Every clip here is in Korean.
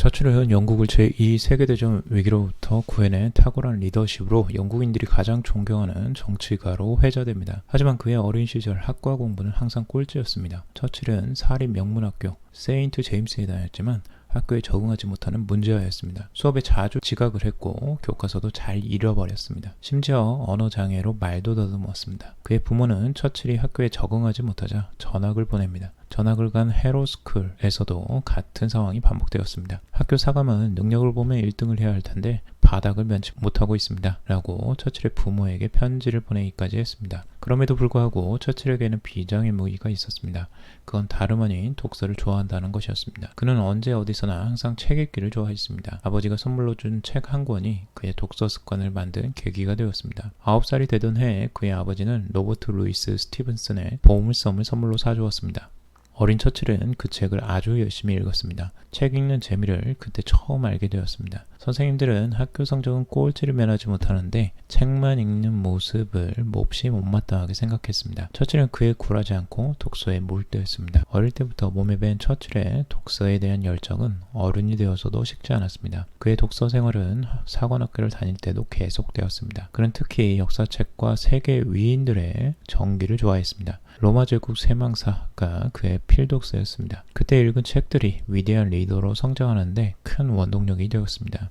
처칠은 영국을 제2 세계대전 위기로부터 구해낸 탁월한 리더십으로 영국인들이 가장 존경하는 정치가로 회자됩니다. 하지만 그의 어린 시절 학과 공부는 항상 꼴찌였습니다. 처칠은 사립 명문학교 세인트 제임스에 다녔지만 학교에 적응하지 못하는 문제아였습니다. 수업에 자주 지각을 했고 교과서도 잘 잃어버렸습니다. 심지어 언어 장애로 말도 더듬었습니다. 그의 부모는 처칠이 학교에 적응하지 못하자 전학을 보냅니다. 전학을 간 헤로스쿨에서도 같은 상황이 반복되었습니다. 학교 사감은 능력을 보면 1등을 해야 할 텐데 바닥을 면치 못하고 있습니다. 라고 처칠의 부모에게 편지를 보내기까지 했습니다. 그럼에도 불구하고 처칠에게는 비장의 무기가 있었습니다. 그건 다름 아닌 독서를 좋아한다는 것이었습니다. 그는 언제 어디서나 항상 책 읽기를 좋아했습니다. 아버지가 선물로 준 책 한 권이 그의 독서 습관을 만든 계기가 되었습니다. 9살이 되던 해에 그의 아버지는 로버트 루이스 스티븐슨의 보물섬을 선물로 사주었습니다. 어린 처칠은 그 책을 아주 열심히 읽었습니다. 책 읽는 재미를 그때 처음 알게 되었습니다. 선생님들은 학교 성적은 꼴찌를 면하지 못하는데 책만 읽는 모습을 몹시 못마땅하게 생각했습니다. 처칠은 그에 굴하지 않고 독서에 몰두했습니다. 어릴 때부터 몸에 밴 처칠의 독서에 대한 열정은 어른이 되어서도 식지 않았습니다. 그의 독서 생활은 사관학교를 다닐 때도 계속되었습니다. 그는 특히 역사책과 세계 위인들의 정기를 좋아했습니다. 로마 제국 세망사가 그의 필독서였습니다. 그때 읽은 책들이 위대한 리더로 성장하는데 큰 원동력이 되었습니다.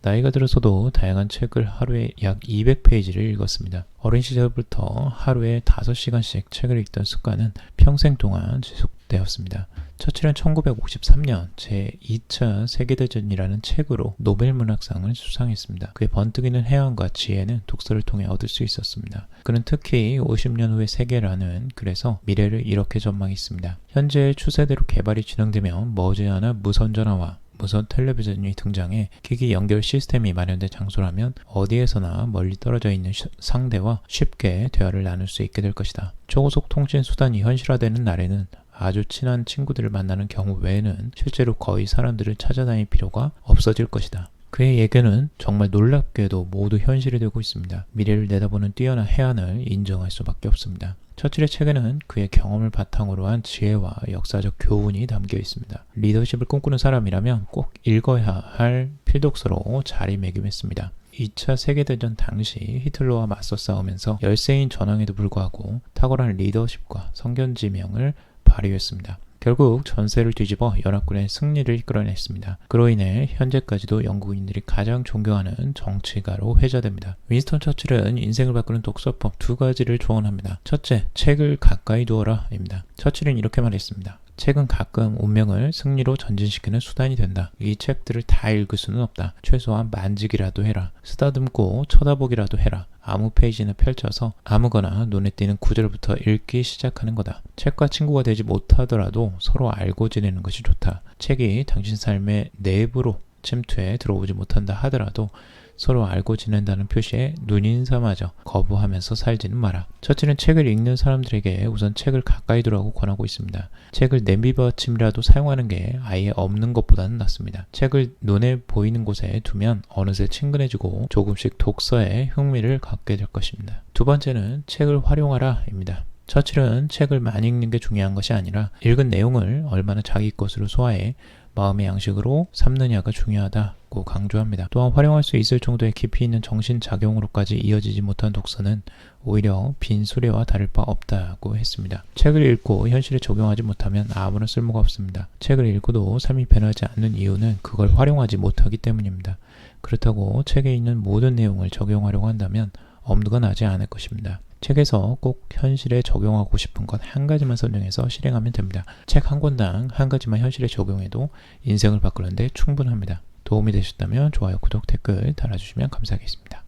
나이가 들어서도 다양한 책을 하루에 약 200페이지를 읽었습니다. 어린 시절부터 하루에 5시간씩 책을 읽던 습관은 평생 동안 지속되었습니다. 처칠은 1953년 제2차 세계대전이라는 책으로 노벨문학상을 수상했습니다. 그의 번뜩이는 해안과 지혜는 독서를 통해 얻을 수 있었습니다. 그는 특히 50년 후의 세계라는 글에서 미래를 이렇게 전망했습니다. 현재의 추세대로 개발이 진행되면 머지않아 무선전화와 무선 텔레비전이 등장해 기기 연결 시스템이 마련된 장소라면 어디에서나 멀리 떨어져 있는 시- 상대와 쉽게 대화를 나눌 수 있게 될 것이다. 초고속 통신 수단이 현실화되는 날에는 아주 친한 친구들을 만나는 경우 외에는 실제로 거의 사람들을 찾아다닐 필요가 없어질 것이다. 그의 예견은 정말 놀랍게도 모두 현실이 되고 있습니다. 미래를 내다보는 뛰어난 해안을 인정할 수밖에 없습니다. 처칠의 책에는 그의 경험을 바탕으로 한 지혜와 역사적 교훈이 담겨 있습니다. 리더십을 꿈꾸는 사람이라면 꼭 읽어야 할 필독서로 자리매김했습니다. 2차 세계대전 당시 히틀러와 맞서 싸우면서 열세인 전황에도 불구하고 탁월한 리더십과 성견지명을 발휘했습니다. 결국 전세를 뒤집어 연합군의 승리를 이끌어냈습니다. 그로 인해 현재까지도 영국인들이 가장 존경하는 정치가로 회자됩니다. 윈스턴 처칠은 인생을 바꾸는 독서법 두 가지를 조언합니다. 첫째, 책을 가까이 두어라입니다. 처칠은 이렇게 말했습니다. 책은 가끔 운명을 승리로 전진시키는 수단이 된다. 이 책들을 다 읽을 수는 없다. 최소한 만지기라도 해라. 쓰다듬고 쳐다보기라도 해라. 아무 페이지나 펼쳐서 아무거나 눈에 띄는 구절부터 읽기 시작하는 거다. 책과 친구가 되지 못하더라도 서로 알고 지내는 것이 좋다. 책이 당신 삶의 내부로 침투해 들어오지 못한다 하더라도 서로 알고 지낸다는 표시에 눈인사마저 거부하면서 살지는 마라. 처치는 책을 읽는 사람들에게 우선 책을 가까이 두라고 권하고 있습니다. 책을 냄비 받침이라도 사용하는 게 아예 없는 것보다는 낫습니다. 책을 눈에 보이는 곳에 두면 어느새 친근해지고 조금씩 독서에 흥미를 갖게 될 것입니다. 두 번째는 책을 활용하라입니다. 처칠은 책을 많이 읽는 게 중요한 것이 아니라 읽은 내용을 얼마나 자기 것으로 소화해 마음의 양식으로 삼느냐가 중요하다고 강조합니다. 또한 활용할 수 있을 정도의 깊이 있는 정신작용으로까지 이어지지 못한 독서는 오히려 빈 수레와 다를 바 없다고 했습니다. 책을 읽고 현실에 적용하지 못하면 아무런 쓸모가 없습니다. 책을 읽고도 삶이 변하지 않는 이유는 그걸 활용하지 못하기 때문입니다. 그렇다고 책에 있는 모든 내용을 적용하려고 한다면 엄두가 나지 않을 것입니다. 책에서 꼭 현실에 적용하고 싶은 것 한 가지만 선정해서 실행하면 됩니다. 책 한 권당 한 가지만 현실에 적용해도 인생을 바꾸는데 충분합니다. 도움이 되셨다면 좋아요, 구독, 댓글 달아주시면 감사하겠습니다.